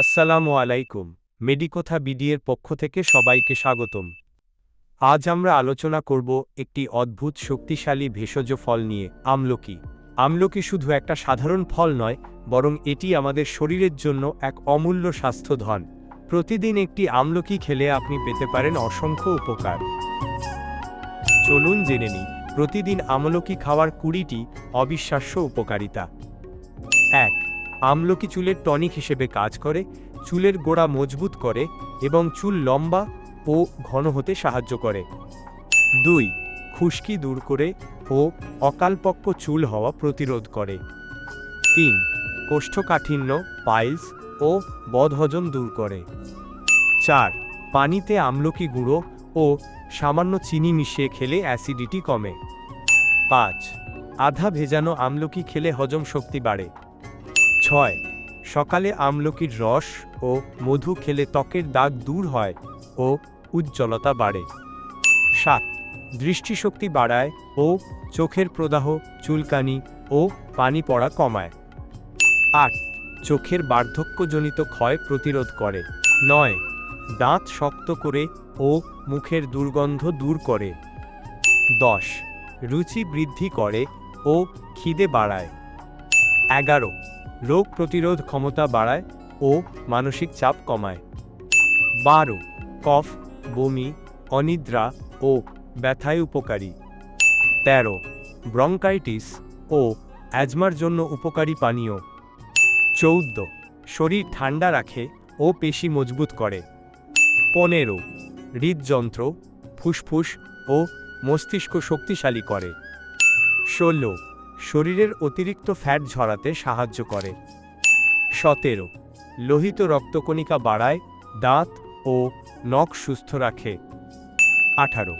আসসালামু আলাইকুম। মেডিকোথা বিডিএর পক্ষ থেকে সবাইকে স্বাগতম। আজ আমরা আলোচনা করব একটি অদ্ভুত শক্তিশালী ভেষজ ফল নিয়ে, আমলকি। আমলকি শুধু একটা সাধারণ ফল নয়, বরং এটি আমাদের শরীরের জন্য এক অমূল্য স্বাস্থ্যধন। প্রতিদিন একটি আমলকি খেলে আপনি পেতে পারেন অসংখ্য উপকার। চলুন জেনে নিই, প্রতিদিন আমলকি খাওয়ার কুড়িটি অবিশ্বাস্য উপকারিতা। এক আমলকি চুলের টনিক হিসেবে কাজ করে, চুলের গোড়া মজবুত করে এবং চুল লম্বা ও ঘন হতে সাহায্য করে। দুই, খুশকি দূর করে ও অকালপক্ক চুল হওয়া প্রতিরোধ করে। তিন, কোষ্ঠকাঠিন্য, পাইলস ও বদহজম দূর করে। চার, পানিতে আমলকি গুঁড়ো ও সামান্য চিনি মিশিয়ে খেলে অ্যাসিডিটি কমে। পাঁচ, আধা ভেজানো আমলকি খেলে হজম শক্তি বাড়ে। ছয়। সকালে আমলকির রস ও মধু খেলে ত্বকের দাগ দূর হয় ও উজ্জ্বলতা বাড়ে। সাত। দৃষ্টিশক্তি বাড়ায় ও চোখের প্রদাহ, চুলকানি ও পানি পড়া কমায়। আট। চোখের বার্ধক্যজনিত ক্ষয় প্রতিরোধ করে। নয়। দাঁত শক্ত করে ও মুখের দুর্গন্ধ দূর করে। দশ। রুচি বৃদ্ধি করে ও খিদে বাড়ায়। এগারো। রোগ প্রতিরোধ ক্ষমতা বাড়ায় ও মানসিক চাপ কমায়। বারো, কফ, বমি, অনিদ্রা ও ব্যথায় উপকারী। তেরো, ব্রঙ্কাইটিস ও অ্যাজমার জন্য উপকারী পানীয়। চৌদ্দ, শরীর ঠান্ডা রাখে ও পেশি মজবুত করে। পনেরো, হৃদযন্ত্র ফুসফুস ও মস্তিষ্ক শক্তিশালী করে। ষোলো শরীরের অতিরিক্ত ফ্যাট ঝরাতে সাহায্য করে। সতেরো, লোহিত রক্তকণিকা বাড়ায়, দাঁত ও নখ সুস্থ রাখে। আঠারো,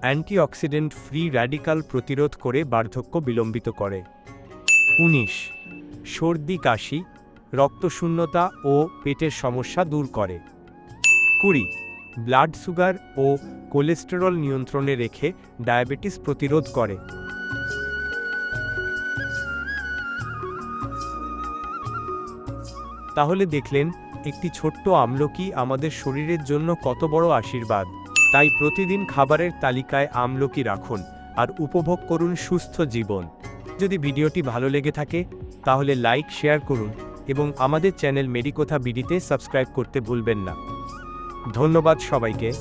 অ্যান্টিঅক্সিডেন্ট ফ্রি র্যাডিকাল প্রতিরোধ করে বার্ধক্য বিলম্বিত করে। উনিশ, সর্দি, কাশি, রক্তশূন্যতা ও পেটের সমস্যা দূর করে। কুড়ি, ব্লাড সুগার ও কোলেস্টেরল নিয়ন্ত্রণে রেখে ডায়াবেটিস প্রতিরোধ করে। তাহলে দেখলেন, একটি ছোট্ট আমলকি আমাদের শরীরের জন্য কত বড় আশীর্বাদ। তাই প্রতিদিন খাবারের তালিকায় আমলকি রাখুন আর উপভোগ করুন সুস্থ জীবন। যদি ভিডিওটি ভালো লেগে থাকে, তাহলে লাইক, শেয়ার করুন এবং আমাদের চ্যানেল মেডিকোথা বিডিতে সাবস্ক্রাইব করতে ভুলবেন না। ধন্যবাদ সবাইকে।